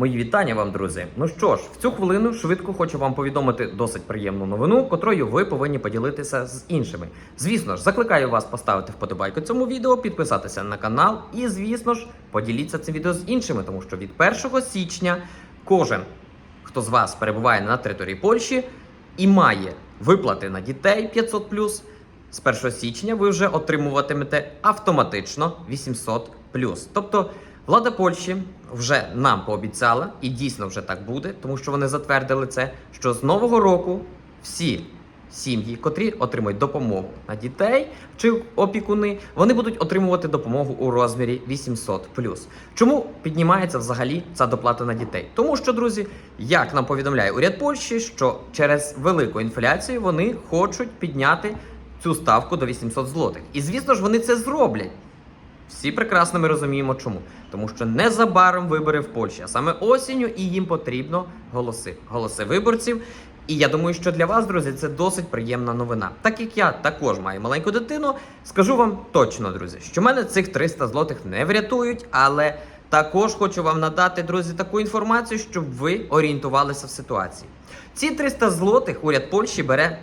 Мої вітання вам, друзі. Ну що ж, в цю хвилину швидко хочу вам повідомити досить приємну новину, котрою ви повинні поділитися з іншими. Звісно ж, закликаю вас поставити вподобайку цьому відео, підписатися на канал і, звісно ж, поділіться цим відео з іншими, тому що від 1 січня кожен, хто з вас перебуває на території Польщі і має виплати на дітей 500+, з 1 січня ви вже отримуватимете автоматично 800 Тобто влада Польщі вже нам пообіцяла, і дійсно вже так буде, тому що вони затвердили це, що з нового року всі сім'ї, котрі отримують допомогу на дітей чи опікуни, вони будуть отримувати допомогу у розмірі 800 Чому піднімається взагалі ця доплата на дітей? Тому що, друзі, як нам повідомляє уряд Польщі, що через велику інфляцію вони хочуть підняти цю ставку до 800 злотих. І звісно ж, вони це зроблять. Всі прекрасно ми розуміємо, чому. Тому що незабаром вибори в Польщі, а саме осінню, і їм потрібно голоси. Голоси виборців. І я думаю, що для вас, друзі, це досить приємна новина. Так як я також маю маленьку дитину, скажу вам точно, друзі, що мене цих 300 злотих не врятують, але також хочу вам надати, друзі, таку інформацію, щоб ви орієнтувалися в ситуації. Ці 300 злотих уряд Польщі бере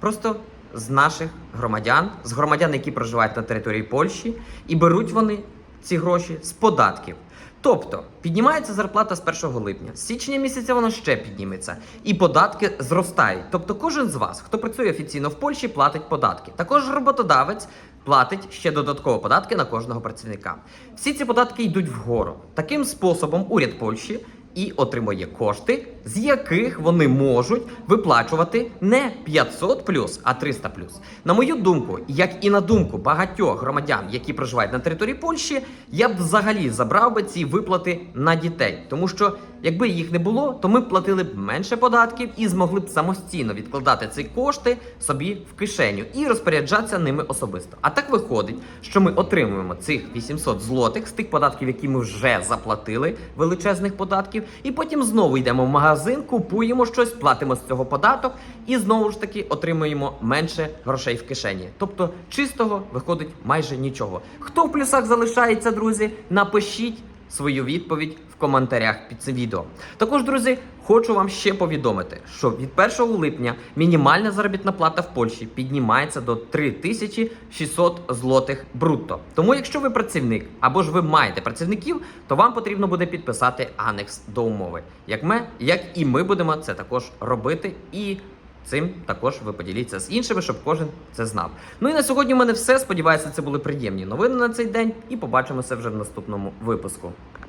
просто з наших громадян, з громадян, які проживають на території Польщі, і беруть вони ці гроші з податків. Тобто піднімається зарплата з 1 липня, з січня місяця вона ще підніметься, і податки зростають. Тобто, кожен з вас, хто працює офіційно в Польщі, платить податки. Також роботодавець платить ще додатково податки на кожного працівника. Всі ці податки йдуть вгору. Таким способом уряд Польщі і отримує кошти, з яких вони можуть виплачувати не 500 плюс, а 300 плюс. На мою думку, як і на думку багатьох громадян, які проживають на території Польщі, я б взагалі забрав би ці виплати на дітей, тому що якби їх не було, то ми б платили б менше податків і змогли б самостійно відкладати ці кошти собі в кишеню і розпоряджатися ними особисто. А так виходить, що ми отримуємо цих 800 злотих з тих податків, які ми вже заплатили, величезних податків, і потім знову йдемо в магазин, купуємо щось, платимо з цього податок і знову ж таки отримуємо менше грошей в кишені. Тобто чистого виходить майже нічого. Хто в плюсах залишається, друзі? Напишіть свою відповідь в коментарях під цим відео. Також, друзі, хочу вам ще повідомити, що від 1 липня мінімальна заробітна плата в Польщі піднімається до 3600 злотих брутто. Тому, якщо ви працівник або ж ви маєте працівників, то вам потрібно буде підписати анекс до умови. Як ми, як і ми будемо це також робити і. Цим також ви поділіться з іншими, щоб кожен це знав. Ну і на сьогодні у мене все. Сподіваюся, це були приємні новини на цей день. І побачимося вже в наступному випуску.